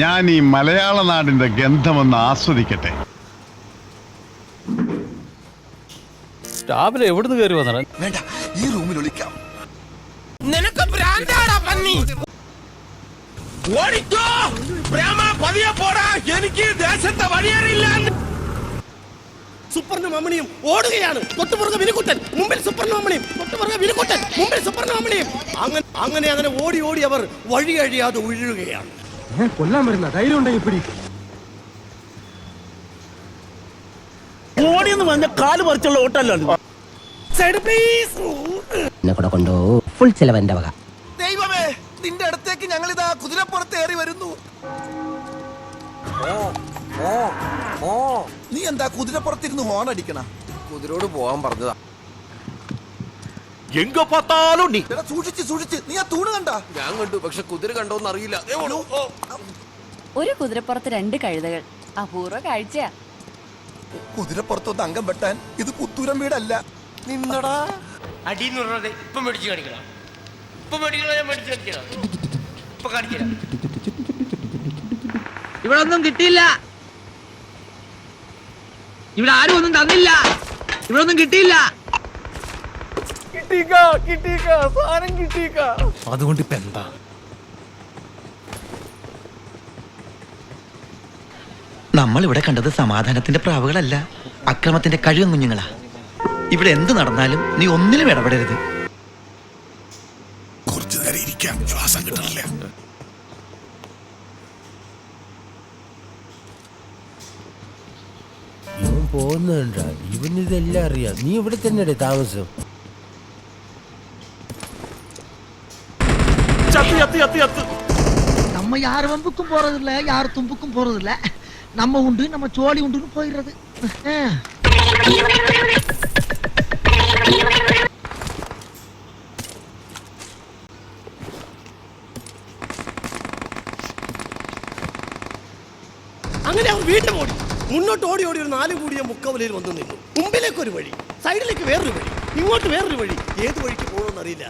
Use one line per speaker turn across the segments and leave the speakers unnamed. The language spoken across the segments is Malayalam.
ഞാൻ ഈ മലയാള നാടിന്റെ ഗന്ധമൊന്ന് ആസ്വദിക്കട്ടെ.
രാവിലെ എവിടുന്ന് കയറി വന്നാ
വേണ്ട ഈ റൂമിൽ ഒളിക്കാം.
നിനക്ക് ഭ്രാന്താടാ പന്നി. ഓടിക്കോ. പ്രേമ പതിയെ പോടാ. എനിക്ക് ദേശത്തെ വഴിയറിയില്ല
സൂപ്പർണ മമ്മണിയും ഓടുകയാണ്. തൊട്ടുപുറകെ വിനുക്കുട്ടൻ മുമ്പിൽ സൂപ്പർണ മമ്മണിയും തൊട്ടുപുറകെ വിനുക്കുട്ടൻ മുമ്പിൽ സൂപ്പർണ മമ്മണിയും അങ്ങനെ അങ്ങനെ അങ്ങനെ ഓടി ഓടി അവർ വഴി കഴിയാതെ ഉഴുകയാണ്
കൊല്ലാൻ വരുന്ന ധൈര്യം ഉണ്ടെങ്കിൽ പിടി.
ഓടിയെന്ന് പറഞ്ഞ കാൽ പറിച്ചുള്ള ഓട്ടല്ലോ
എന്നെ കൂടെ കൊണ്ടോ. ഫുൾ ചെലവന്റെ വക.
ദൈവമേ നിന്റെ അടുത്തേക്ക് ഞങ്ങൾ ഇതാ കുതിരപ്പുറത്ത് ഏറി വരുന്നു. നീ എന്താ കുതിരപ്പുറത്തിരുന്ന് ഹോൺ അടിക്കണ?
കുതിരോട് പോവാൻ പറഞ്ഞതാ. എങ്ക പത്താലും നീ.
സൂക്ഷിച്ച് സൂക്ഷിച്ച്. നീ ആ തൂണ് കണ്ട?
ഞാൻ കണ്ടു പക്ഷെ കുതിര കണ്ടോന്ന് അറിയില്ല.
ഒരു കുതിരപ്പുറത്ത് രണ്ട് കഴുതകൾ. അപൂർവ കാഴ്ചയാ.
കുതിരപ്പുറത്തൊന്ന് അംഗം വെട്ടാൻ ഇത് പുത്തൂരം വീടല്ല. നിന്നടാ.
അടിന്ന് പറഞ്ഞത് ഇപ്പം മേടിച്ച് കാണിക്കണം. ഇപ്പം മേടിക്കണം? ഞാൻ മേടിച്ച് കാണിക്കണം? ഇപ്പൊ കാണിക്കണം?
ഇവിടെ ഒന്നും കിട്ടിയില്ല. ഇവിടെ ആരും ഒന്നും തന്നില്ല. ഇവിടെ ഒന്നും കിട്ടിയില്ല.
അതുകൊണ്ട് ഇപ്പൊ എന്താ?
നമ്മൾ ഇവിടെ കണ്ടത് സമാധാനത്തിന്റെ പ്രാവുകളല്ല അക്രമത്തിന്റെ കഴിവും കുഞ്ഞുങ്ങളാ. ഇവിടെ എന്ത് നടന്നാലും നീ ഒന്നിലും ഇടപെടരുത്.
കുറച്ചു നേരം ഇരിക്കാം ശ്വാസം കിട്ടണില്ല.
ഇവൻ പോകുന്നുണ്ടാ ഇവന് ഇതെല്ലാം അറിയാം. നീ ഇവിടെ തന്നെ താമസം?
நம்ம யார் வம்புக்கும் போறது இல்ல யார் தும்புக்கும் போறது இல்ல நம்ம உண்டு நம்ம சோழி உண்டுன்னு போயிடுறது
അങ്ങനെ അവർ വീണ്ടും ഓടി മുന്നോട്ട് ഓടി ഓടി ഒരു നാല് കൂടിയ മുക്കവലയിൽ വന്നു നിന്നു മുമ്പിലേക്ക് ഒരു വഴി സൈഡിലേക്ക് വേറൊരു വഴി ഇങ്ങോട്ട് വേറൊരു വഴി ഏത് വഴിക്ക് പോകണമെന്ന് അറിയില്ല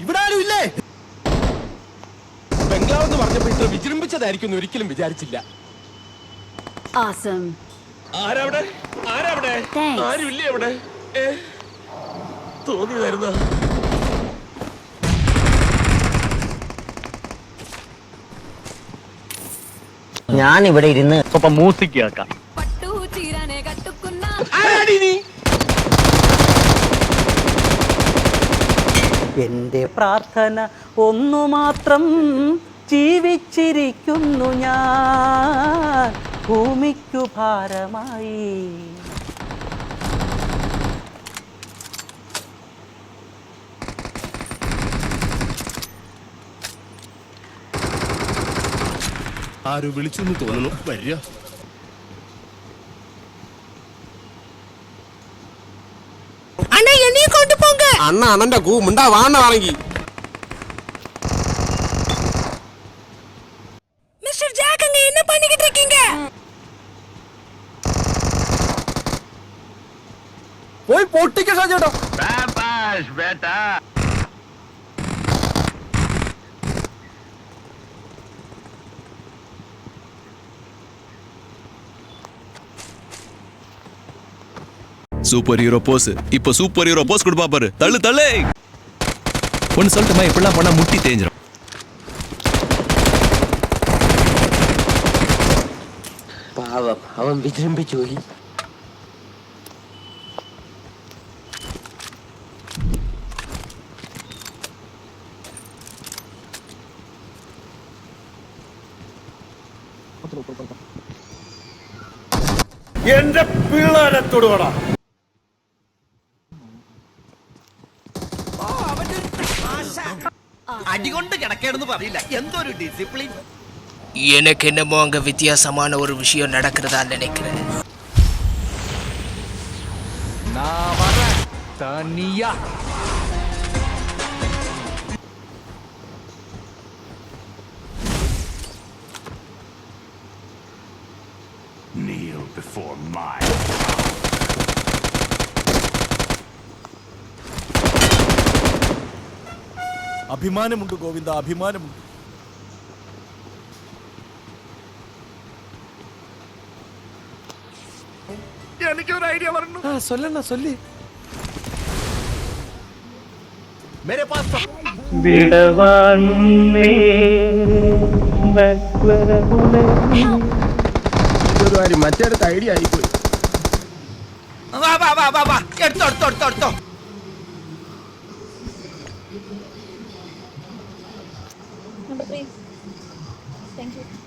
ഇവിടെ ആരും ഇല്ലേ ബംഗ്ലാവ് എന്ന് പറഞ്ഞപ്പോ ഇത്ര വിജൃംഭിച്ചതായിരിക്കും ഒരിക്കലും വിചാരിച്ചില്ല.
ആസം
ആരവിടെ? ആരവിടെ?
Thanks.
ആരും ഇല്ലേ അവിടെ? ഏ? തോന്നിയതായിരുന്ന?
ഞാൻ ഇവിടെ ഇരുന്ന്
പട്ടു ചീരാനെ കട്ടുക്കുന്ന
ആരാടി നീ?
എന്റെ പ്രാർത്ഥന ഒന്നു മാത്രം ജീവിച്ചിരിക്കുന്നു ഞാൻ. ഭൂമിക്കു ഭാരമായി.
ആരോ വിളിച്ചു എന്ന് തോന്നുന്നു. വരിക. അണ്ണ അണ്ണന്റെ കൂ മുണ്ടാ വാണ
சாஞ்சு
விட்டோம் பேபாஷ் பேட்டா.
சூப்பர் ஹீரோ போஸ் இப்ப சூப்பர் ஹீரோ போஸ் கொடுப்பா பாரு. தள்ளு தள்ளு. ஒன்னு சொல்லட்டுமா இப்படிலாம் பண்ணா முட்டி தேஞ்சிடும்
பாவம் அவன் விஜயம் போய் അവൻ വിജൃംഭിച്ചു പോയി
എന്റെ പിള്ളേരെ തൊടുവടാ
അടികൊണ്ട് കിടക്കേണ്ടെന്ന് പറയില്ല എന്തൊരു ഡിസിപ്ലിൻ
எனக்கு என்னமோ அங்க வித்தியாசமான ஒரு விஷயம் நடக்கிறதா நினைக்கிறேன் Kneel before my
അഭിമാനമുണ്ട് ഗോവിന്ദ അഭിമാനമുണ്ട്.
എനിക്കൊരു ഐഡിയ പറഞ്ഞു. ആ സൊല്ലണ സൊല്ലി.
मेरे पास വിടവാൻ तो
മറ്റേടത്ത് ഐഡിയ ആയിപ്പോയി.
വാ വാ വാ വാ വാ. എടുത്തോ എടുത്തോ എടുത്തോ എടുത്തോ.
Jungle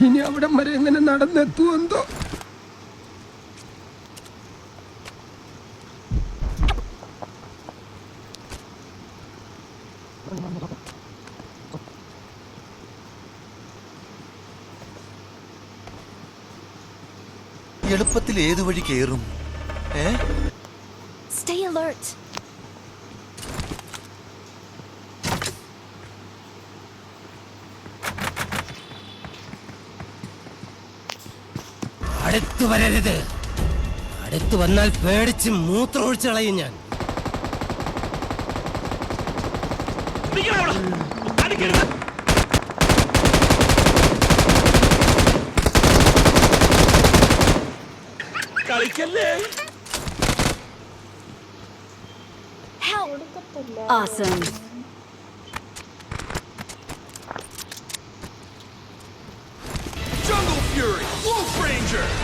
ഇനി അവിടം വരെ എങ്ങനെ നടന്നെത്തുമെന്തോ
എളുപ്പത്തിൽ ഏതു വഴി കയറും? ഏ?
സ്റ്റേ അലേർട്ട്
അടുത്തു വരരുത്. അടുത്തു വന്നാൽ പേടിച്ച് മൂത്രമൊഴിച്ച് ഒഴിച്ചു കളയും ഞാൻ.
കളിക്കല്ലേ?
Awesome.
Jungle Fury, Wolf Ranger.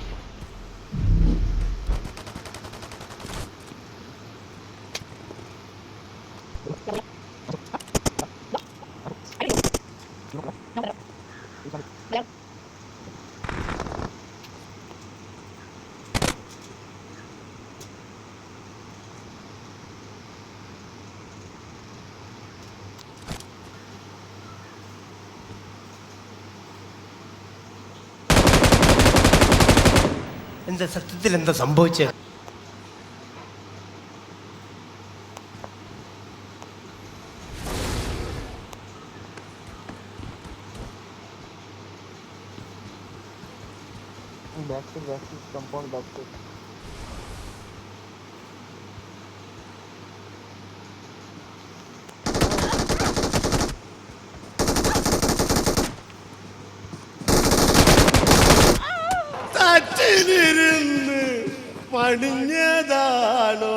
എന്താ സത്യത്തിൽ എന്താ സംഭവിച്ചത് തട്ടിലിരുന്ന് പണിഞ്ഞതാണോ